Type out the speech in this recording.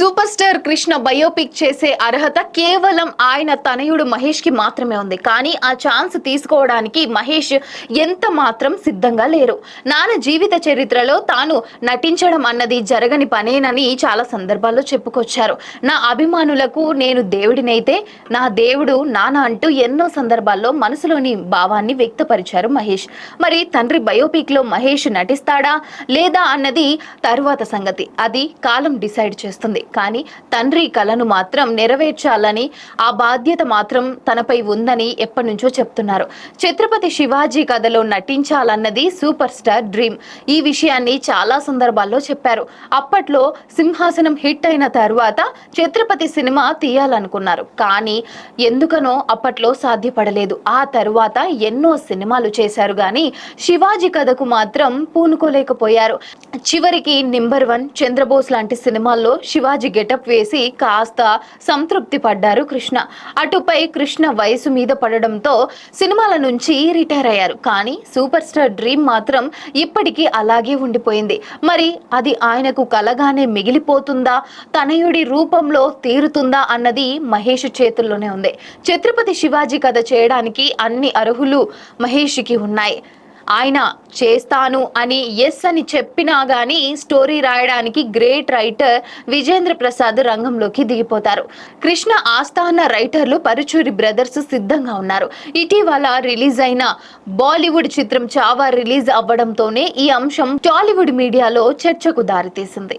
Super star Krishna biopic చేసే అర్హత కేవలం ఆయన తనయుడు మహేష్కి మాత్రమే ఉంది. కానీ ఆ ఛాన్స్ తీసుకోవడానికి మహేష్ ఎంత మాత్రం సిద్ధంగా లేరు. నాన్న జీవిత చరిత్రలో తాను నటించడం అన్నది జరగని పనేనని చాలా సందర్భాల్లో చెప్పుకొచ్చారు. నా అభిమానులకు నేను దేవుడినైతే నా దేవుడు నాన్న అంటూ ఎన్నో సందర్భాల్లో మనసులోని భావాన్ని వ్యక్తపరిచారు మహేష్. మరి తండ్రి బయోపిక్లో మహేష్ నటిస్తాడా లేదా అన్నది తరువాత సంగతి. అది కాలం డిసైడ్ చేస్తుంది. కానీ తండ్రి కలను మాత్రం నెరవేర్చాలని ఆ బాధ్యత మాత్రం తనపై ఉందని ఎప్పటి నుంచో చెప్తున్నారు. ఛత్రపతి శివాజీ కథలో నటించాలన్నది సూపర్ స్టార్ డ్రీమ్. ఈ విషయాన్ని చాలా సందర్భాల్లో చెప్పారు. అప్పట్లో సింహాసనం హిట్ అయిన తర్వాత ఛత్రపతి సినిమా తీయాలనుకున్నారు. కానీ ఎందుకనో అప్పట్లో సాధ్యపడలేదు. ఆ తరువాత ఎన్నో సినిమాలు చేశారు కానీ శివాజీ కథకు మాత్రం పూనుకోలేకపోయారు. చివరికి నెంబర్ వన్ చంద్రబోస్ లాంటి సినిమాల్లో శివాజీ గెటప్ వేసి కాస్త సంతృప్తి పడ్డారు కృష్ణ. అటుపై కృష్ణ వయసు మీద పడడంతో సినిమాల నుంచి రిటైర్ అయ్యారు. కానీ సూపర్ స్టార్ డ్రీమ్ మాత్రం ఇప్పటికీ అలాగే ఉండిపోయింది. మరి అది ఆయనకు కలగానే మిగిలిపోతుందా? తనయుడి రూపంలో తీరుతుందా అన్నది మహేష్ చేతుల్లోనే ఉంది. ఛత్రపతి శివాజీ కథ చేయడానికి అన్ని అర్హులు మహేష్కి ఉన్నాయి. ఆయన చేస్తాను అని ఎస్ అని చెప్పినా గానీ స్టోరీ రాయడానికి గ్రేట్ రైటర్ విజేంద్ర ప్రసాద్ రంగంలోకి దిగిపోతారు. కృష్ణ ఆస్థాన రైటర్లు పరుచూరి బ్రదర్స్ సిద్ధంగా ఉన్నారు. ఇటీవల రిలీజ్ అయిన బాలీవుడ్ చిత్రం చావా రిలీజ్ అవ్వడంతోనే ఈ అంశం టాలీవుడ్ మీడియాలో చర్చకు దారితీసింది.